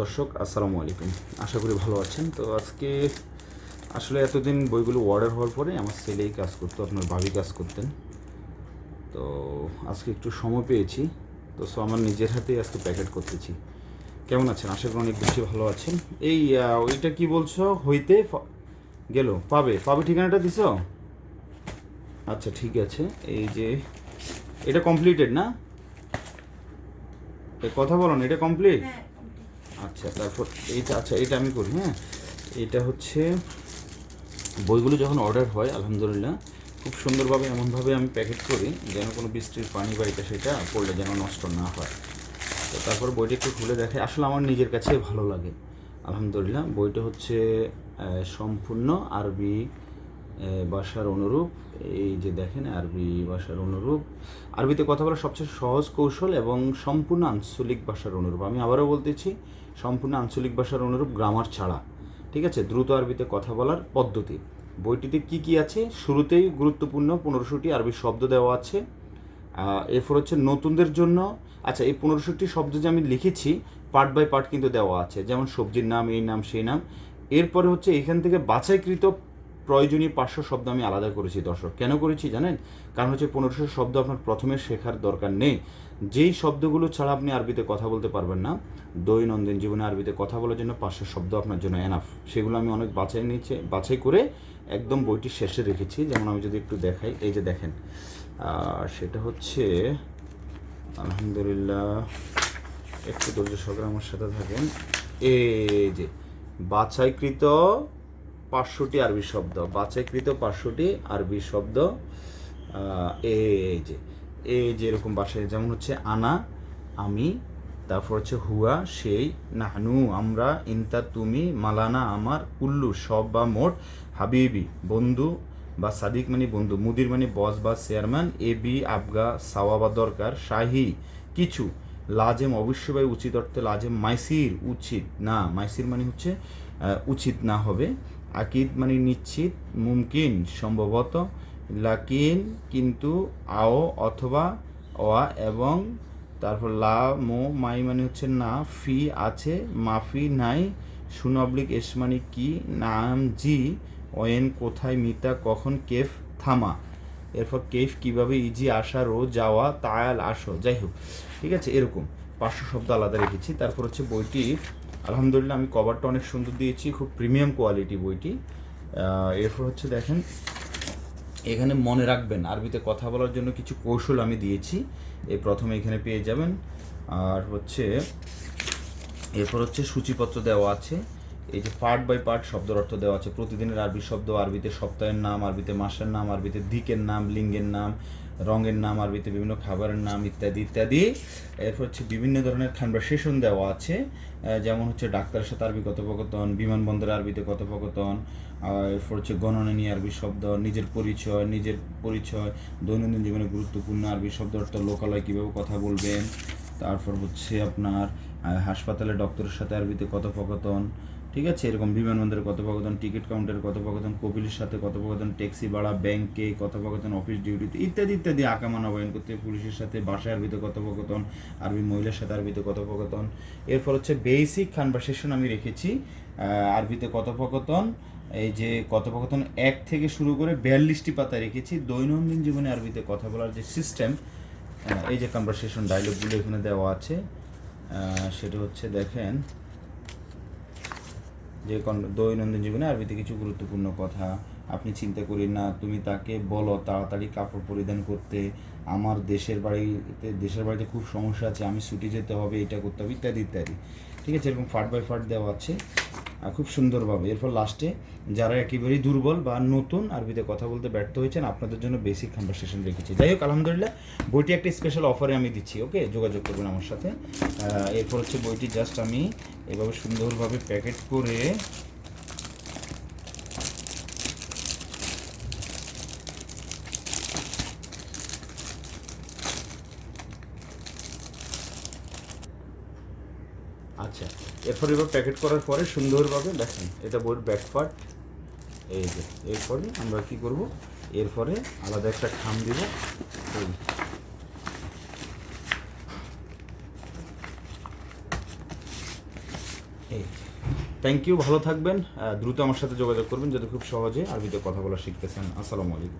দর্শক, আসসালামু আলাইকুম। আশা করি ভালো আছেন। তো আজকে আসলে এতদিন বইগুলো অর্ডার হওয়ার পরে আমার ছেলেই কাজ করতো, আপনার ভাবি কাজ করতেন। তো আজকে একটু সময় পেয়েছি। তো সো আমার নিজের হাতেই আজকে প্যাকেট করতেছি। কেমন আছেন? আশা করি অনেক বেশি ভালো আছেন। এই ওইটা কি বলছো? হইতে গেল, পাবে। পাবে ঠিকানাটা দিছ? আচ্ছা ঠিক আছে। এই যে, এটা কমপ্লিটেড না? কথা বলো না, এটা কমপ্লিট আচ্ছা তারপর এইটা আচ্ছা এটা আমি করি হ্যাঁ? এটা হচ্ছে, বইগুলো যখন অর্ডার হয়, আলহামদুলিল্লাহ, খুব সুন্দরভাবে এমনভাবে আমি প্যাকেট করি, যেন কোনো বৃষ্টির পানি বা এটা সেটা পড়লে যেন নষ্ট না হয়। তো তারপর বইটা একটু খুলে দেখে, আসলে আমার নিজের কাছে ভালো লাগে। আলহামদুলিল্লাহ, বইটা হচ্ছে সম্পূর্ণ আরবি ভাষার অনুরূপ, এই যে দেখেন, আরবি ভাষার অনুরূপ। আরবিতে কথা বলা সবচেয়ে সহজ কৌশল এবং সম্পূর্ণ আঞ্চলিক ভাষার অনুরূপ। আমি আবারও বলতেছি, সম্পূর্ণ আঞ্চলিক ভাষার অনুরূপ গ্রামার ছাড়া, ঠিক আছে? দ্রুত আরবিতে কথা বলার পদ্ধতি। বইটিতে কি কি আছে? শুরুতেই গুরুত্বপূর্ণ পনেরোশোটি আরবি শব্দ দেওয়া আছে। এরপর হচ্ছে নতুনদের জন্য আচ্ছা এই পনেরোশোটি শব্দ যে আমি লিখেছি, পার্ট বাই পার্ট কিন্তু দেওয়া আছে। যেমন সবজির নাম, এই নাম, সেই নাম। এরপরে হচ্ছে এখান থেকে বাছাইকৃত প্রয়োজনীয় পাঁচশো শব্দ আমি আলাদা করেছি, দর্শক। কেন করেছি জানেন? কারণ হচ্ছে পনেরোশো শব্দ আপনার প্রথমে শেখার দরকার নেই। যেই শব্দগুলো ছাড়া আপনি আরবিতে কথা বলতে পারবেন না, দৈনন্দিন জীবনে আরবিতে কথা বলার জন্য পাঁচশো শব্দ আপনার জন্য এনাফ সেগুলো আমি অনেক বাছাই নিয়েছি, বাছাই করে একদম বইটি শেষে রেখেছি। যেমন আমি যদি একটু দেখাই, এই যে দেখেন সেটা হচ্ছে, আলহামদুলিল্লাহ, একটু ধৈর্য আমার সাথে থাকেন। এই যে, বাছাইকৃত পাঁচশোটি আরবি শব্দ, বাছাইকৃত পাঁচশোটি আরবি শব্দ এ যে এই যে এরকম বাসায় যেমন হচ্ছে আনা, আমি, তারপর হচ্ছে হুয়া, সেই, নাহনু, আমরা, ইনতা, তুমি, মালানা, আমার, কুল্লু, সব বা মোট, হাবিবি, বন্ধু বা সাদিক মানে বন্ধু, মুদির মানে বস বা চেয়ারম্যান, এ, বি, আবগা সাওয়া বা দরকার, শাহি, কিছু। লাজেম, অবশ্যই উচিত অর্থে লাজেম, মাইসির, উচিত, না, মাইসির মানে হচ্ছে উচিত না হবে। আকিদ মানে নিশ্চিত, মুমকিন সম্ভবত, লাকিন কিন্তু আও অথবা অয়া এবং তারপর লা, মো, মাই মানে হচ্ছে না, ফি আছে, মাফি নাই, সুনবলিক এস মানে কি, নাম জি, ওয়েন কোথায় মিতা, কখন কেফ, থামা। এরপর কেফ কীভাবে ইজি আসা, রো, যাওয়া, তায়াল, আসো, যাই হোক, ঠিক আছে, এরকম। পাঁচশো শব্দ আলাদা রেখেছি, তারপর হচ্ছে বইটি আলহামদুলিল্লাহ, আমি কভারটা অনেক সুন্দর দিয়েছি, খুব প্রিমিয়াম কোয়ালিটি বইটি। এরপর হচ্ছে দেখেন, এখানে মনে রাখবেন, আরবিতে কথা বলার জন্য কিছু কৌশল আমি দিয়েছি, এই প্রথমে এখানে পেয়ে যাবেন। আর হচ্ছে, এরপর হচ্ছে সূচিপত্র দেওয়া আছে, এই যে পার্ট বাই পার্ট শব্দের অর্থ দেওয়া আছে, প্রতিদিনের আরবি শব্দ, আরবিতে সপ্তাহের নাম, আরবিতে মাসের নাম, আরবিতে দিকের নাম, লিঙ্গের নাম রঙের নাম, আরবিতে বিভিন্ন খাবারের নাম ইত্যাদি ইত্যাদি। এরপর হচ্ছে বিভিন্ন ধরনের কনভারসেশন দেওয়া আছে। যেমন হচ্ছে ডাক্তারের সাথে আরবি কথোপকথন বিমানবন্দরে আরবিতে কথোপকথন এরপর হচ্ছে গণনা নিয়ে আরবি শব্দ, নিজের পরিচয় নিজের পরিচয়, দৈনন্দিন জীবনে গুরুত্বপূর্ণ আরবি শব্দ অর্থ লোকালয় কীভাবে কথা বলবেন তারপর হচ্ছে আপনার হাসপাতালে ডক্টরের সাথে আরবিতে কথোপকথন, ঠিক আছে? এরকম বিমানবন্দরের কথোপকথন, টিকিট কাউন্টারের কথোপকথন, কপিলের সাথে কথোপকথন, ট্যাক্সি ভাড়া, ব্যাংকে কথোপকথন, অফিস ডিউটিতে ইত্যাদি ইত্যাদি আকামা নবায়ন করতে পুলিশের সাথে বাসায় আরবিতে কথোপকথন, আরবি মহিলার সাথে আরবিতে কথোপকথন। এরপর হচ্ছে বেসিক কনভারসেশন আমি রেখেছি আরবিতে কথোপকথন। এই যে কথোপকথন এক থেকে শুরু করে বিয়াল্লিশটি পাতা রেখেছি। দৈনন্দিন জীবনে আরবিতে কথা বলার যে সিস্টেম এই যে কনভারসেশন ডায়লগগুলো এখানে দেওয়া আছে সেটা হচ্ছে দেখেন, যে দৈনন্দিন জীবনে আরবিতে কিছু গুরুত্বপূর্ণ কথা, আপনি চিন্তা করেন না, তুমি তাকে বলো তাড়াতাড়ি কাপড় পরিধান করতে আমার দেশের বাড়িতে দেশের বাড়িতে খুব সমস্যা আছে, আমি ছুটি যেতে হবে, এটা করতে হবে, ইত্যাদি ইত্যাদি। ঠিক আছে? এরকম ফাট বাই ফাট দেওয়া আছে। আর খুব সুন্দরভাবে। এরপর লাস্টে যারা একেবারেই দুর্বল বা নতুন আরবিতে কথা বলতে ব্যর্থ হয়েছেন, আপনাদের জন্য বেসিক কনভারসেশন রেখেছি। যাই হোক, আলহামদুলিল্লাহ, বইটি একটা স্পেশাল অফারে আমি দিচ্ছি ওকে যোগাযোগ করবেন আমার সাথে। এরপর হচ্ছে বইটি জাস্ট আমি এভাবে সুন্দরভাবে প্যাকেট করে আচ্ছা এরপর এবার প্যাকেট করার পরে সুন্দরভাবে দেখেন, এটা বইয়ের ব্যাক পার্ট এই যে, এরপরে আমরা কি করব? এরপরে আলাদা একটা খাম দিব। এই থ্যাংক ইউ ভালো থাকবেন। দ্রুত আমার সাথে যোগাযোগ করবেন যদি খুব সহজে আরবিতে কথা বলা শিখতেছেন আসসালামু আলাইকুম।